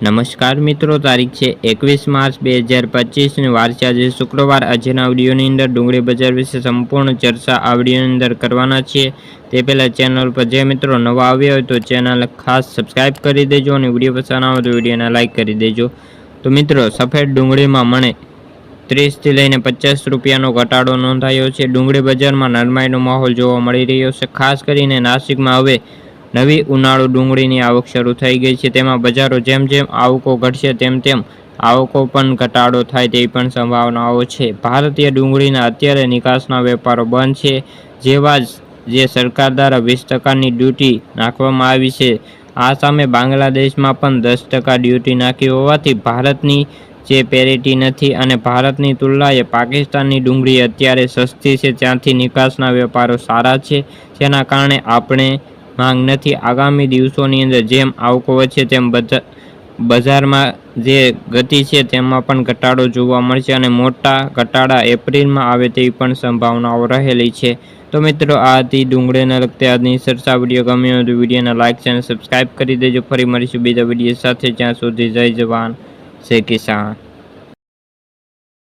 નમસ્કાર મિત્રો, તારીખ છે એકવીસ માર્ચ બે હજાર પચીસની વાર આજે શુક્રવાર, આજના આવડીઓની અંદર ડુંગળી બજાર વિશે સંપૂર્ણ ચર્ચા આવડીઓની અંદર કરવાના છીએ. તે પહેલાં ચેનલ પર જે મિત્રો નવા આવ્યા હોય તો ચેનલ ખાસ સબસ્ક્રાઈબ કરી દેજો અને વીડિયો પસંદ આવે તો વિડીયોને લાઇક કરી દેજો. તો મિત્રો, સફેદ ડુંગળીમાં મને ત્રીસથી લઈને પચાસ રૂપિયાનો ઘટાડો નોંધાયો છે. ડુંગળી બજારમાં નરમાઈનો માહોલ જોવા મળી રહ્યો છે. ખાસ કરીને નાસિકમાં હવે નવી ઉનાળુ ડુંગળીની આવક શરૂ થઈ ગઈ છે. તેમાં બજારો જેમ જેમ આવકો ઘટશે તેમ તેમ આવકો પણ ઘટાડો થાય તેવી પણ સંભાવનાઓ છે. ભારતીય ડુંગળીના અત્યારે નિકાસના વેપારો બંધ છે. જેવા જ જે સરકાર દ્વારા વીસ ટકાની ડ્યુટી નાખવામાં આવી છે. આ સામે બાંગ્લાદેશમાં પણ દસ ટકા ડ્યુટી નાખી હોવાથી ભારતની જે પેરિટી નથી અને ભારતની તુલનાએ પાકિસ્તાનની ડુંગળી અત્યારે સસ્તી છે. ત્યાંથી નિકાસના વેપારો સારા છે. જેના કારણે આપણે માંગ નથી. આગામી દિવસોની અંદર જેમ આવકો વધશે, તેમ બધા, બજારમાં જે ગતિ છે, તેમાં પણ ઘટાડો જોવા મળશે અને મોટા ઘટાડા એપ્રિલમાં આવે તેવી પણ સંભાવનાઓ રહેલી છે. તો મિત્રો, આ હતી ડુંગળીને લગતી આજની સરસા વીડિયો. ગમ્યો તો વિડીયોને લાઇક અને સબસ્ક્રાઈબ કરી દેજો. ફરી મળીશું બીજા વીડિયો સાથે. જ્યાં સુધી જય જવાન, જય કિસાન.